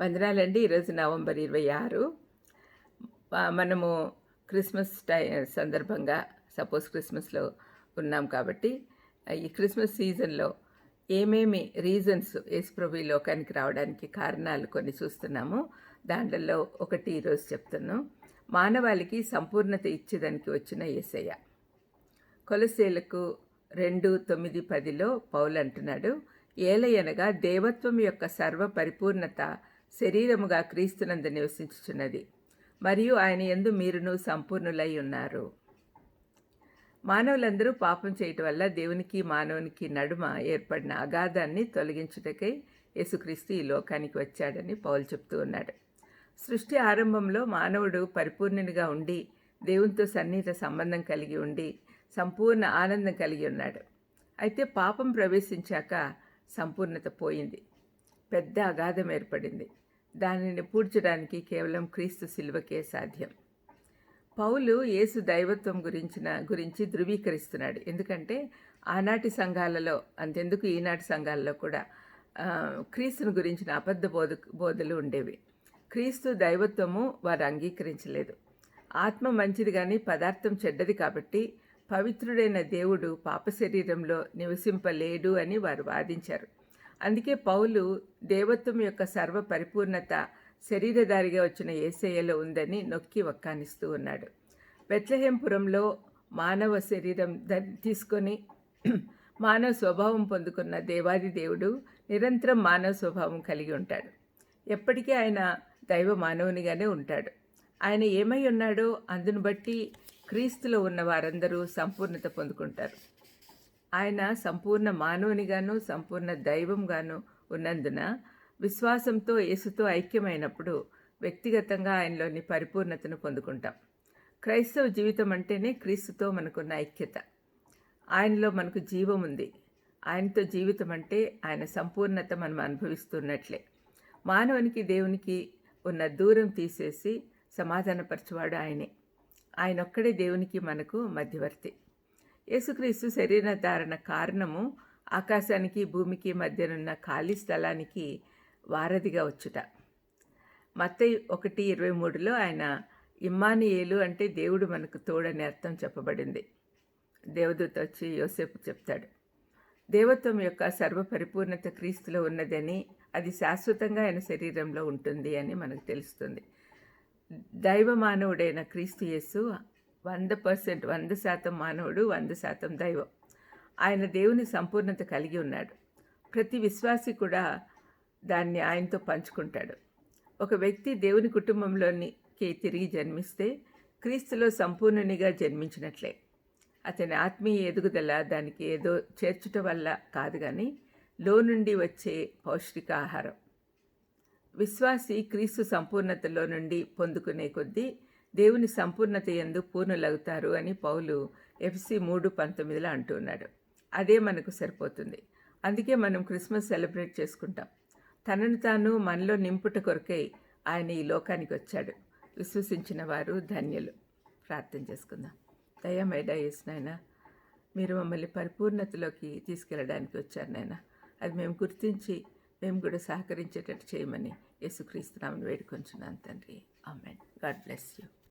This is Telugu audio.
వందనాలండి. ఈరోజు నవంబర్ ఇరవై ఆరు. మనము క్రిస్మస్ టై సందర్భంగా సపోజ్ క్రిస్మస్లో ఉన్నాం కాబట్టి ఈ క్రిస్మస్ సీజన్లో ఏమేమి రీజన్స్ యేసుప్రభు ఈ లోకానికి రావడానికి కారణాలు కొన్ని చూస్తున్నాము. దాంట్లో ఒకటి ఈరోజు చెప్తున్నాను మానవాళికి సంపూర్ణత ఇచ్చేదానికి వచ్చిన ఏసయ్య. కొలసేలకు రెండు తొమ్మిది పదిలో పౌలు అంటున్నాడు ఏలయనగా దేవత్వం యొక్క సర్వ పరిపూర్ణత శరీరముగా క్రీస్తునందు నివసించుచున్నది. మరియు ఆయన ఎందు మీరును సంపూర్ణులై ఉన్నారు. మానవులందరూ పాపం చేయటం వల్ల దేవునికి మానవునికి నడుమ ఏర్పడిన అగాధాన్ని తొలగించుటకై యేసుక్రీస్తు ఈ లోకానికి వచ్చాడని పౌలు చెప్తూ ఉన్నాడు. సృష్టి ఆరంభంలో మానవుడు పరిపూర్ణునిగా ఉండి దేవునితో సన్నిహిత సంబంధం కలిగి ఉండి సంపూర్ణ ఆనందం కలిగి ఉన్నాడు. అయితే పాపం ప్రవేశించాక సంపూర్ణత పోయింది. పెద్ద అగాధం ఏర్పడింది. దానిని పూడ్చడానికి కేవలం క్రీస్తు శిల్వకే సాధ్యం. పౌలు యేసు దైవత్వం గురించిన గురించి ధృవీకరిస్తున్నాడు. ఎందుకంటే ఆనాటి సంఘాలలో అంతెందుకు ఈనాటి సంఘాలలో కూడా క్రీస్తుని గురించిన అబద్ధ బోధ బోధలు ఉండేవి. క్రీస్తు దైవత్వము వారు అంగీకరించలేదు. ఆత్మ మంచిది కానీ పదార్థం చెడ్డది కాబట్టి పవిత్రుడైన దేవుడు పాప శరీరంలో నివసింపలేడు అని వారు వాదించారు. అందుకే పౌలు దేవత్వం యొక్క సర్వ పరిపూర్ణత శరీరధారిగా వచ్చిన ఏసయ్యలో ఉందని నొక్కి వక్కానిస్తూ ఉన్నాడు. బెత్లహేంపురంలో మానవ శరీరం తీసుకొని మానవ స్వభావం పొందుకున్న దేవాది దేవుడు నిరంతరం మానవ స్వభావం కలిగి ఉంటాడు. ఎప్పటికీ ఆయన దైవ మానవునిగానే ఉంటాడు. ఆయన ఏమై ఉన్నాడో అందును బట్టి క్రీస్తులో ఉన్న వారందరూ సంపూర్ణత పొందుకుంటారు. ఆయన సంపూర్ణ మానవునిగాను సంపూర్ణ దైవంగాను ఉన్నందున విశ్వాసంతో యేసుతో ఐక్యమైనప్పుడు వ్యక్తిగతంగా ఆయనలోని పరిపూర్ణతను పొందుకుంటాం. క్రైస్తవ జీవితం అంటేనే క్రీస్తుతో మనకున్న ఐక్యత. ఆయనలో మనకు జీవం ఉంది. ఆయనతో జీవితం అంటే ఆయన సంపూర్ణత మనం అనుభవిస్తున్నట్లే. మానవునికి దేవునికి ఉన్న దూరం తీసేసి సమాధానపరచువాడు ఆయనే. ఆయన ఒక్కడే దేవునికి మనకు మధ్యవర్తి. యేసుక్రీస్తు శరీరధారణ కారణము ఆకాశానికి భూమికి మధ్యనున్న ఖాళీ స్థలానికి వారధిగా వచ్చుట. మత్తయి ఒకటి ఇరవై మూడులో ఆయన ఇమ్మానియేలు అంటే దేవుడు మనకు తోడని అర్థం చెప్పబడింది. దేవదూత వచ్చి యోసేపు చెప్తాడు దేవత్వం యొక్క సర్వపరిపూర్ణత క్రీస్తులో ఉన్నదని అది శాశ్వతంగా ఆయన శరీరంలో ఉంటుంది అని మనకు తెలుస్తుంది. దైవ మానవుడైన క్రీస్తు యేసు వంద పర్సెంట్ వంద శాతం మానవుడు వంద శాతం దైవం. ఆయన దేవుని సంపూర్ణత కలిగి ఉన్నాడు. ప్రతి విశ్వాసి కూడా దాన్ని ఆయనతో పంచుకుంటాడు. ఒక వ్యక్తి దేవుని కుటుంబంలోనికి తిరిగి జన్మిస్తే క్రీస్తులో సంపూర్ణునిగా జన్మించినట్లే. అతని ఆత్మీయ ఎదుగుదల దానికి ఏదో చేర్చుట వల్ల కాదు కానీ లో నుండి వచ్చే పౌష్టికాహారం విశ్వాసి క్రీస్తు సంపూర్ణతలో నుండి పొందుకునే కొద్దీ దేవుని సంపూర్ణత ఎందు పూర్ణులవుతారు అని పౌలు ఎఫ్సి మూడు పంతొమ్మిదిలో అంటున్నాడు. అదే మనకు సరిపోతుంది. అందుకే మనం క్రిస్మస్ సెలబ్రేట్ చేసుకుంటాం. తనను తాను మనలో నింపుట కొరకై ఆయన ఈ లోకానికి వచ్చాడు. విశ్వసించిన వారు ధన్యులు. ప్రార్థన చేసుకుందాం. దయమైడా నాయన మీరు మమ్మల్ని పరిపూర్ణతలోకి తీసుకెళ్ళడానికి వచ్చారు నాయన. అది మేము గుర్తించి మేము కూడా సహకరించేటట్టు చేయమని యేసుక్రీస్తునామని వేడుకొంచున్నాను తండ్రి. ఆమెన్. God bless you.